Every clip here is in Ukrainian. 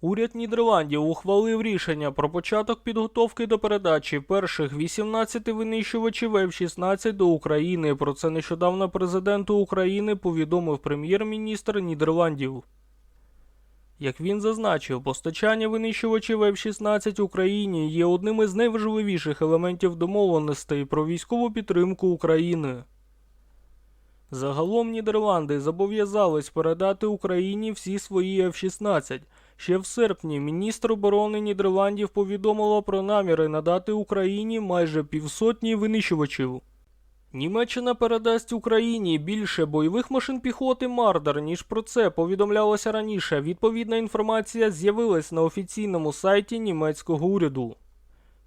Уряд Нідерландів ухвалив рішення про початок підготовки до передачі перших 18 винищувачів F-16 до України. Про це нещодавно президенту України повідомив прем'єр-міністр Нідерландів. Як він зазначив, постачання винищувачів F-16 Україні є одним із найважливіших елементів домовленостей про військову підтримку України. Загалом Нідерланди зобов'язались передати Україні всі свої F-16. Ще в серпні міністр оборони Нідерландів повідомила про наміри надати Україні майже півсотні винищувачів. Німеччина передасть Україні більше бойових машин піхоти Мардер, ніж про це повідомлялося раніше. Відповідна інформація з'явилась на офіційному сайті німецького уряду.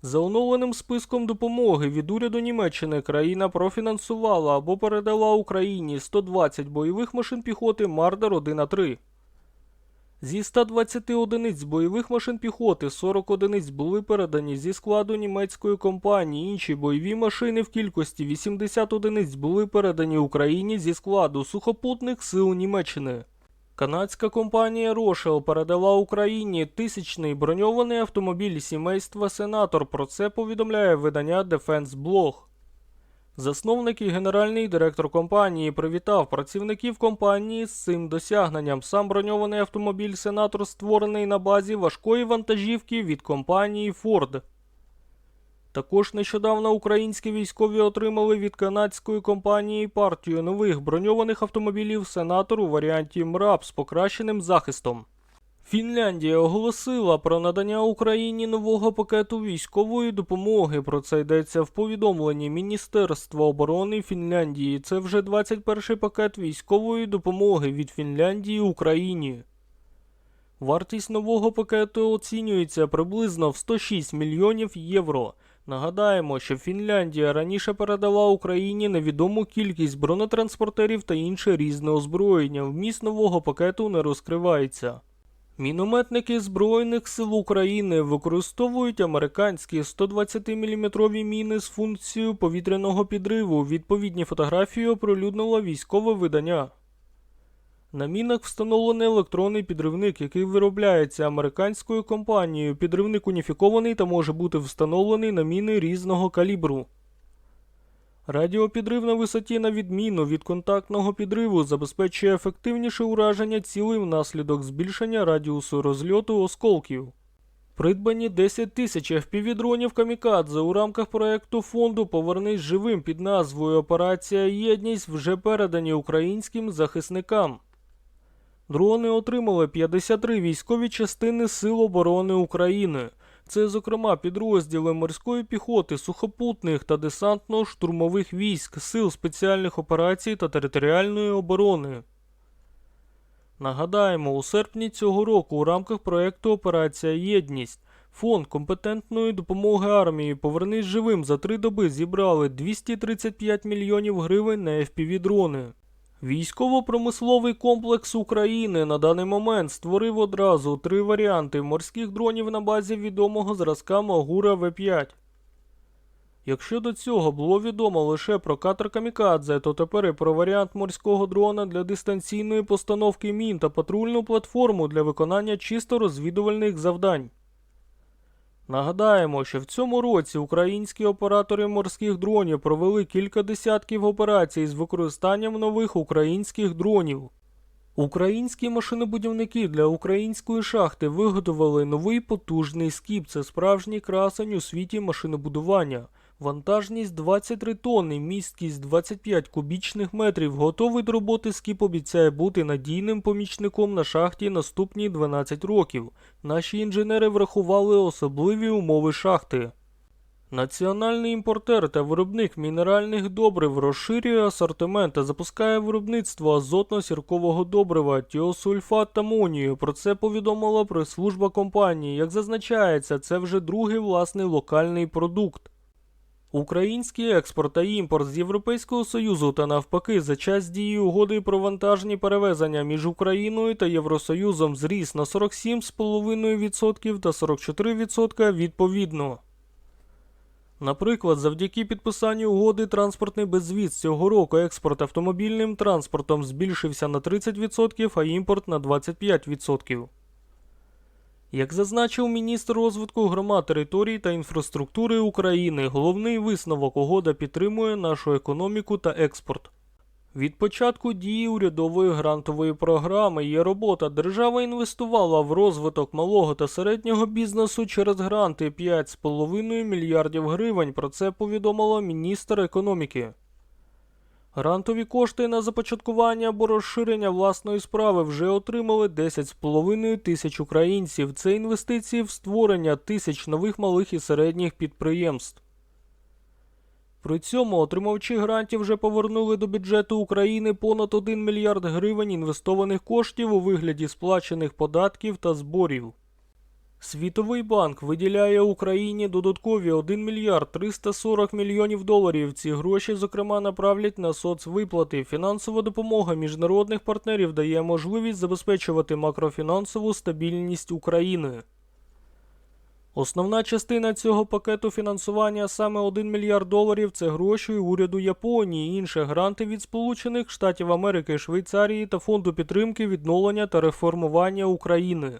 За оновленим списком допомоги від уряду Німеччини країна профінансувала або передала Україні 120 бойових машин піхоти Мардер 1 3 Зі 120 одиниць бойових машин піхоти 40 одиниць були передані зі складу німецької компанії. Інші бойові машини в кількості 80 одиниць були передані Україні зі складу сухопутних сил Німеччини. Канадська компанія Рошел передала Україні тисячний броньований автомобіль сімейства Сенатор. Про це повідомляє видання Defense Blog. Засновник і генеральний директор компанії привітав працівників компанії з цим досягненням. Сам броньований автомобіль Сенатор створений на базі важкої вантажівки від компанії Ford. Також нещодавно українські військові отримали від канадської компанії партію нових броньованих автомобілів Сенатор у варіанті МРАП з покращеним захистом. Фінляндія оголосила про надання Україні нового пакету військової допомоги. Про це йдеться в повідомленні Міністерства оборони Фінляндії. Це вже 21-й пакет військової допомоги від Фінляндії Україні. Вартість нового пакету оцінюється приблизно в 106 мільйонів євро. Нагадаємо, що Фінляндія раніше передала Україні невідому кількість бронетранспортерів та інше різне озброєння. Вміст нового пакету не розкривається. Мінометники Збройних сил України використовують американські 120-мм міни з функцією повітряного підриву. Відповідні фотографії оприлюднило військове видання. На мінах встановлений електронний підривник, який виробляється американською компанією. Підривник уніфікований та може бути встановлений на міни різного калібру. Радіопідрив на висоті на відміну від контактного підриву забезпечує ефективніше ураження цілей внаслідок збільшення радіусу розльоту осколків. Придбані 10 тисяч FPV-дронів Камікадзе у рамках проекту фонду Повернись живим під назвою Операція Єдність вже передані українським захисникам. Дрони отримали 53 військові частини Сил оборони України. Це, зокрема, підрозділи морської піхоти, сухопутних та десантно-штурмових військ, сил спеціальних операцій та територіальної оборони. Нагадаємо, у серпні цього року у рамках проекту Операція Єдність фонд компетентної допомоги армії Повернись живим за три доби зібрали 235 мільйонів гривень на FPV-дрони. Військово-промисловий комплекс України на даний момент створив одразу три варіанти морських дронів на базі відомого зразка Магура В5. Якщо до цього було відомо лише про катер Камікадзе, то тепер і про варіант морського дрона для дистанційної постановки мін та патрульну платформу для виконання чисто розвідувальних завдань. Нагадаємо, що в цьому році українські оператори морських дронів провели кілька десятків операцій з використанням нових українських дронів. Українські машинобудівники для української шахти виготовили новий потужний скіп. Це справжній красень у світі машинобудування. Вантажність 23 тонни, місткість 25 кубічних метрів. Готовий до роботи скіп обіцяє бути надійним помічником на шахті наступні 12 років. Наші інженери врахували особливі умови шахти. Національний імпортер та виробник мінеральних добрив розширює асортимент та запускає виробництво азотно-сіркового добрива, тіосульфат та амонію. Про це повідомила прес-служба компанії. Як зазначається, це вже другий власний локальний продукт. Український експорт та імпорт з Європейського Союзу та навпаки за час дії угоди про вантажні перевезення між Україною та Євросоюзом зріс на 47,5% та 44% відповідно. Наприклад, завдяки підписанню угоди транспортний безвіз цього року експорт автомобільним транспортом збільшився на 30%, а імпорт на 25%. Як зазначив міністр розвитку громад територій та інфраструктури України, головний висновок угода підтримує нашу економіку та експорт. Від початку дії урядової грантової програми є робота. Держава інвестувала в розвиток малого та середнього бізнесу через гранти 5,5 мільярдів гривень. Про це повідомила міністр економіки. Грантові кошти на започаткування або розширення власної справи вже отримали 10,5 тисяч українців. Це інвестиції в створення тисяч нових малих і середніх підприємств. При цьому отримавчі грантів вже повернули до бюджету України понад 1 мільярд гривень інвестованих коштів у вигляді сплачених податків та зборів. Світовий банк виділяє Україні додаткові 1 мільярд 340 мільйонів доларів. Ці гроші, зокрема, направлять на соцвиплати. Фінансова допомога міжнародних партнерів дає можливість забезпечувати макрофінансову стабільність України. Основна частина цього пакету фінансування саме 1 мільярд доларів це гроші уряду Японії, інші гранти від Сполучених Штатів Америки, Швейцарії та Фонду підтримки відновлення та реформування України.